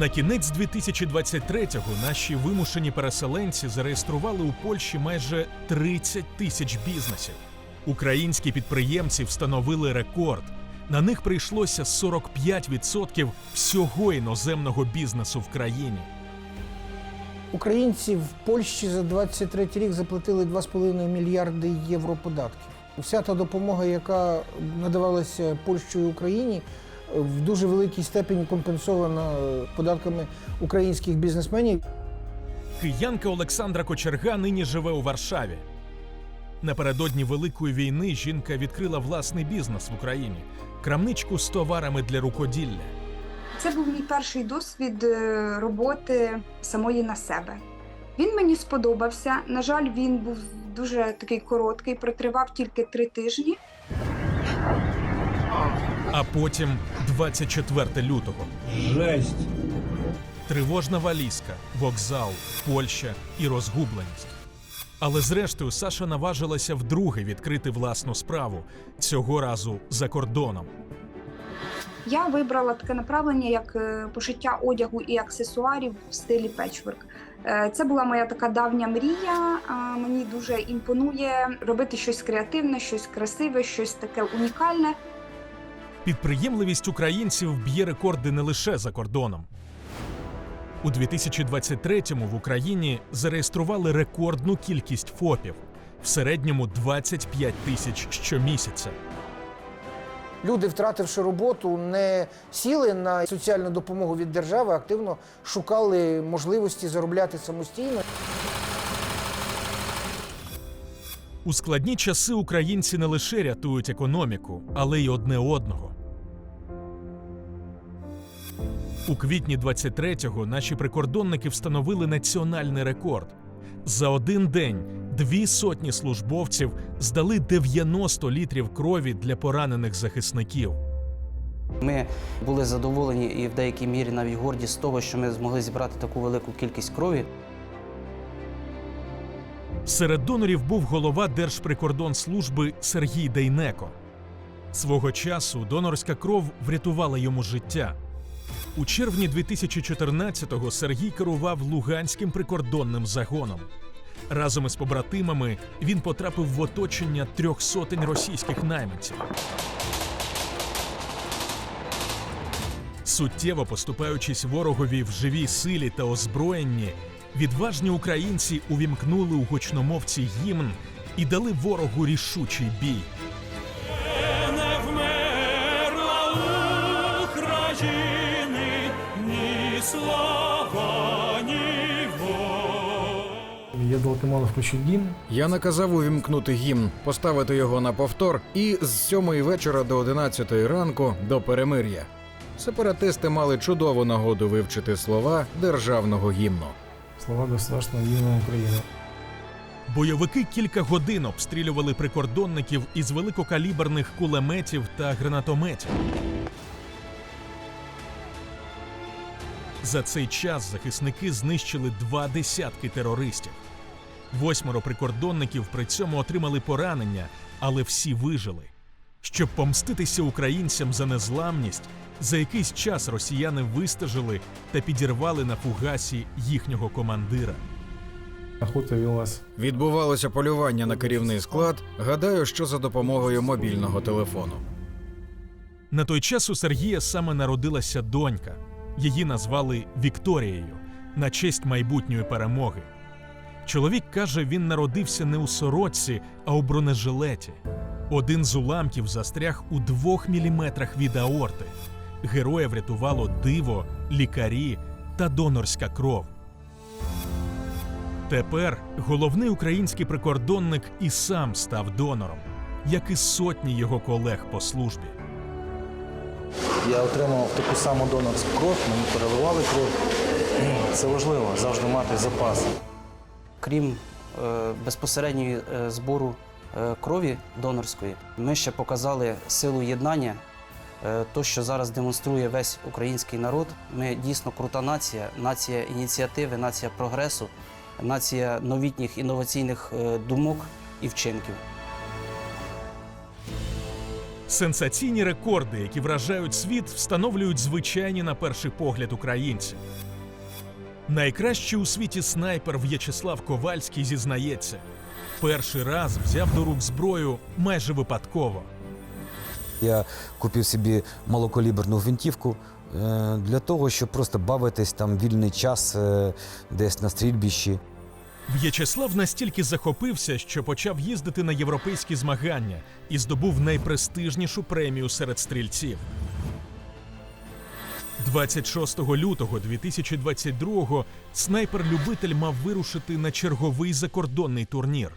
На кінець 2023-го наші вимушені переселенці зареєстрували у Польщі майже 30 тисяч бізнесів. Українські підприємці встановили рекорд. На них прийшлося 45% всього іноземного бізнесу в країні. Українці в Польщі за 23 рік заплатили 2,5 мільярди євро податків. Вся та допомога, яка надавалася Польщею Україні, в дуже великій степені компенсована е, податками українських бізнесменів. Киянка Олександра Кочерга нині живе у Варшаві. Напередодні Великої війни жінка відкрила власний бізнес в Україні крамничку з товарами для рукоділля. Це був мій перший досвід е, роботи самої на себе. Він мені сподобався. На жаль, він був дуже такий короткий, протривав тільки три тижні. А потім 24 лютого. Жесть. Тривожна валізка, вокзал, Польща і розгубленість. Але зрештою Саша наважилася вдруге відкрити власну справу цього разу за кордоном. Я вибрала таке направлення, як е, пошиття одягу і аксесуарів в стилі печворк. Е, Це була моя така давня мрія. Мені дуже імпонує робити щось креативне, щось красиве, щось таке унікальне. Підприємливість українців б'є рекорди не лише за кордоном. У 2023-му в Україні зареєстрували рекордну кількість ФОПів в середньому 25 тисяч щомісяця. Люди, втративши роботу, не сіли на соціальну допомогу від держави, активно шукали можливості заробляти самостійно. У складні часи українці не лише рятують економіку, але й одне одного. У квітні 23-го наші прикордонники встановили національний рекорд. За один день дві сотні службовців здали 90 літрів крові для поранених захисників. Ми були задоволені і в деякій мірі навіть горді з того, що ми змогли зібрати таку велику кількість крові. Серед донорів був голова Держприкордонслужби Сергій Дейнеко. Свого часу донорська кров врятувала йому життя. У червні 2014-го Сергій керував Луганським прикордонним загоном. Разом із побратимами він потрапив в оточення трьох сотень російських найманців. Суттєво поступаючись ворогові в живій силі та озброєнні, відважні українці увімкнули у гучномовці гімн і дали ворогу рішучий бій. Не вмерла України ні слава, ні. Я до включив гімн. Я наказав увімкнути гімн, поставити його на повтор і з сьомої вечора до 11 ранку до перемир'я. Сепаратисти мали чудову нагоду вивчити слова державного гімну. Слова государственного гімну України. Бойовики кілька годин обстрілювали прикордонників із великокаліберних кулеметів та гранатометів. За цей час захисники знищили два десятки терористів. Восьмеро прикордонників при цьому отримали поранення, але всі вижили. Щоб помститися українцям за незламність, за якийсь час росіяни вистежили та підірвали на фугасі їхнього командира. Відбувалося полювання на керівний склад. Гадаю, що за допомогою мобільного телефону. На той час у Сергія саме народилася донька. Її назвали Вікторією на честь майбутньої перемоги. Чоловік каже, він народився не у сорочці, а у бронежилеті. Один з уламків застряг у двох міліметрах від аорти. Героя врятувало диво, лікарі та донорська кров. Тепер головний український прикордонник і сам став донором, як і сотні його колег по службі. Я отримав таку саму донорську кров, мені переливали кров. Це важливо завжди мати запас. Крім е, безпосередньої е, збору е, крові донорської, ми ще показали силу єднання. То, що зараз демонструє весь український народ. Ми дійсно крута нація, нація ініціативи, нація прогресу, нація новітніх інноваційних думок і вчинків. Сенсаційні рекорди, які вражають світ, встановлюють звичайні на перший погляд українці. Найкращий у світі снайпер В'ячеслав Ковальський зізнається, перший раз взяв до рук зброю майже випадково. Я купив собі малокаліберну гвинтівку е, для того, щоб просто бавитись там вільний час е, десь на стрільбищі. В'ячеслав настільки захопився, що почав їздити на європейські змагання і здобув найпрестижнішу премію серед стрільців. 26 лютого 2022-го снайпер-любитель мав вирушити на черговий закордонний турнір.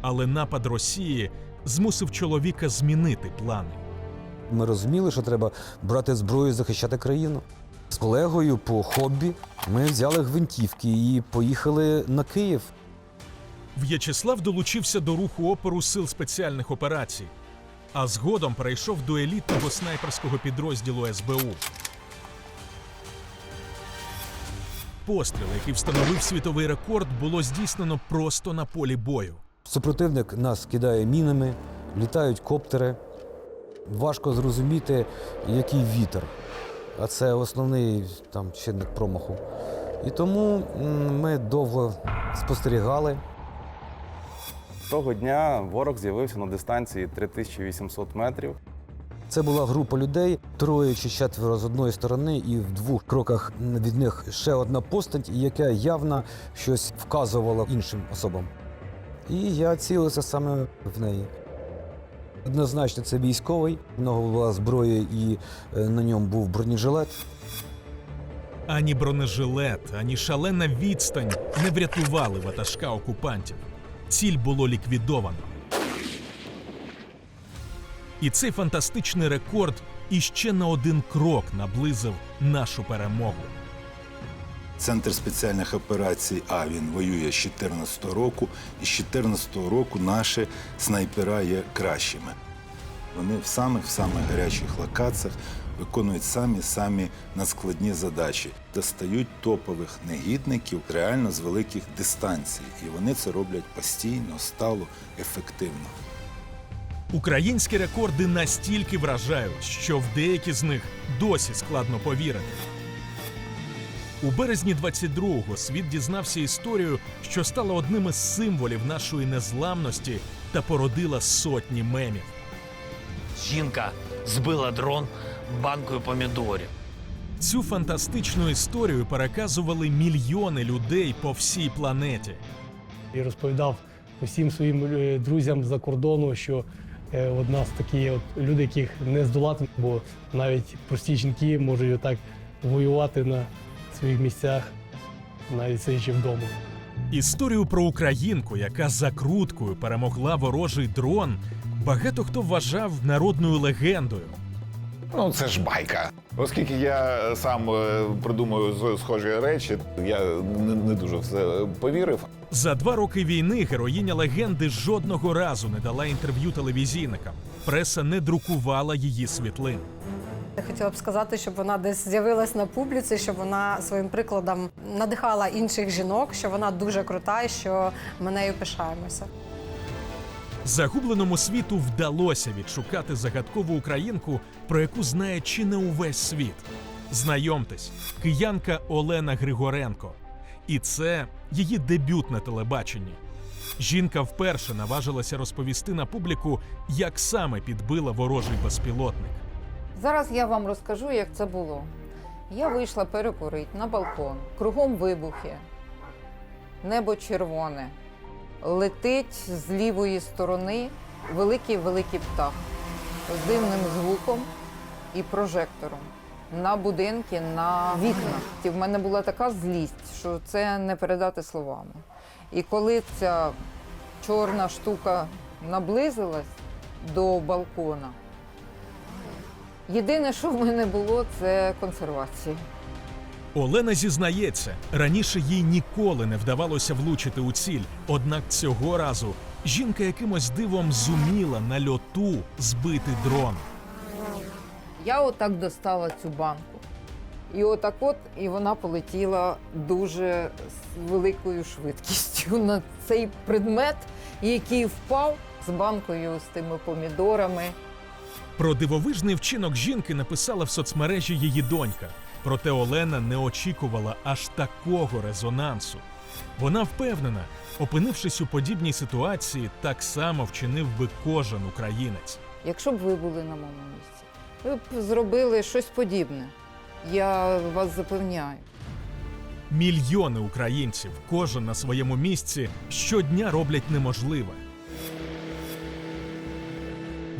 Але напад Росії змусив чоловіка змінити плани. Ми розуміли, що треба брати зброю і захищати країну. З колегою по хобі ми взяли гвинтівки і поїхали на Київ. В'ячеслав долучився до руху опору сил спеціальних операцій, а згодом перейшов до елітного снайперського підрозділу СБУ. Постріл, який встановив світовий рекорд, було здійснено просто на полі бою. Супротивник нас кидає мінами, літають коптери. Важко зрозуміти, який вітер. А це основний там чинник промаху. І тому ми довго спостерігали. Того дня ворог з'явився на дистанції 3800 метрів. Це була група людей, троє чи четверо з одної сторони, і в двох кроках від них ще одна постать, яка явно щось вказувала іншим особам. І я цілився саме в неї. Однозначно, це військовий, в нього була зброя, і е, на ньому був бронежилет. Ані бронежилет, ані шалена відстань не врятували ватажка окупантів. Ціль було ліквідовано. І цей фантастичний рекорд іще на один крок наблизив нашу перемогу. Центр спеціальних операцій А воює з 2014 року, і з 2014 року наші снайпера є кращими. Вони в самих в самих гарячих локаціях виконують самі самі надскладні задачі, достають топових негідників реально з великих дистанцій. І вони це роблять постійно, стало, ефективно. Українські рекорди настільки вражають, що в деякі з них досі складно повірити. У березні 22-го світ дізнався історію, що стала одним із символів нашої незламності та породила сотні мемів. Жінка збила дрон банкою помідорів. Цю фантастичну історію переказували мільйони людей по всій планеті. І розповідав усім своїм е, друзям за кордону, що е, от нас такі от люди, яких не здолати, бо навіть прості жінки можуть отак воювати на своїх місцях, навіть сидячи вдома. Історію про українку, яка закруткою перемогла ворожий дрон, багато хто вважав народною легендою. Ну, це ж байка. Оскільки я сам е, придумую з- схожі речі, я не, не дуже в це повірив. За два роки війни героїня легенди жодного разу не дала інтерв'ю телевізійникам. Преса не друкувала її світлин. Я хотіла б сказати, щоб вона десь з'явилась на публіці, щоб вона своїм прикладом надихала інших жінок, що вона дуже крута і що ми нею пишаємося. Загубленому світу вдалося відшукати загадкову українку, про яку знає чи не увесь світ. Знайомтесь, киянка Олена Григоренко. І це її дебют на телебаченні. Жінка вперше наважилася розповісти на публіку, як саме підбила ворожий безпілотник. Зараз я вам розкажу, як це було. Я вийшла перекурити на балкон, кругом вибухи, небо червоне. Летить з лівої сторони великий великий птах з дивним звуком і прожектором на будинки, на вікна. І в мене була така злість, що це не передати словами. І коли ця чорна штука наблизилась до балкона, Єдине, що в мене було, це консервація. Олена зізнається, раніше їй ніколи не вдавалося влучити у ціль. Однак цього разу жінка якимось дивом зуміла на льоту збити дрон. Я отак достала цю банку. І отак от, і вона полетіла дуже з великою швидкістю на цей предмет, який впав з банкою з тими помідорами. Про дивовижний вчинок жінки написала в соцмережі її донька. Проте Олена не очікувала аж такого резонансу. Вона впевнена, опинившись у подібній ситуації, так само вчинив би кожен українець. Якщо б ви були на моєму місці, ви б зробили щось подібне. Я вас запевняю. Мільйони українців, кожен на своєму місці, щодня роблять неможливе.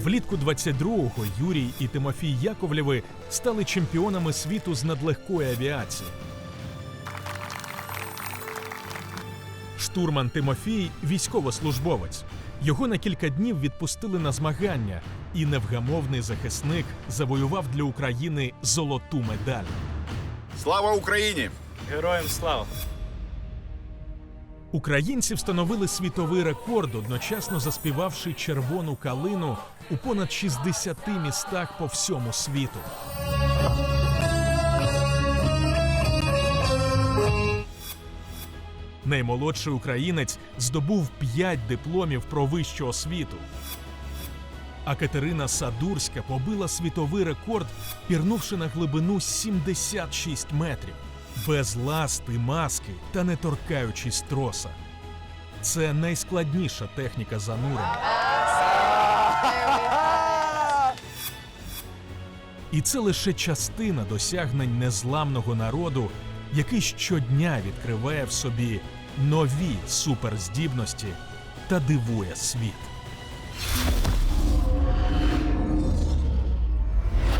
Влітку 22-го Юрій і Тимофій Яковлєви стали чемпіонами світу з надлегкої авіації. Штурман Тимофій військовослужбовець. Його на кілька днів відпустили на змагання, і невгамовний захисник завоював для України золоту медаль. Слава Україні! Героям слава! Українці встановили світовий рекорд, одночасно заспівавши червону калину у понад 60 містах по всьому світу. Наймолодший українець здобув 5 дипломів про вищу освіту. А Катерина Садурська побила світовий рекорд, пірнувши на глибину 76 метрів, без ласти, маски та не торкаючись троса. Це найскладніша техніка занурення. І це лише частина досягнень незламного народу, який щодня відкриває в собі нові суперздібності та дивує світ.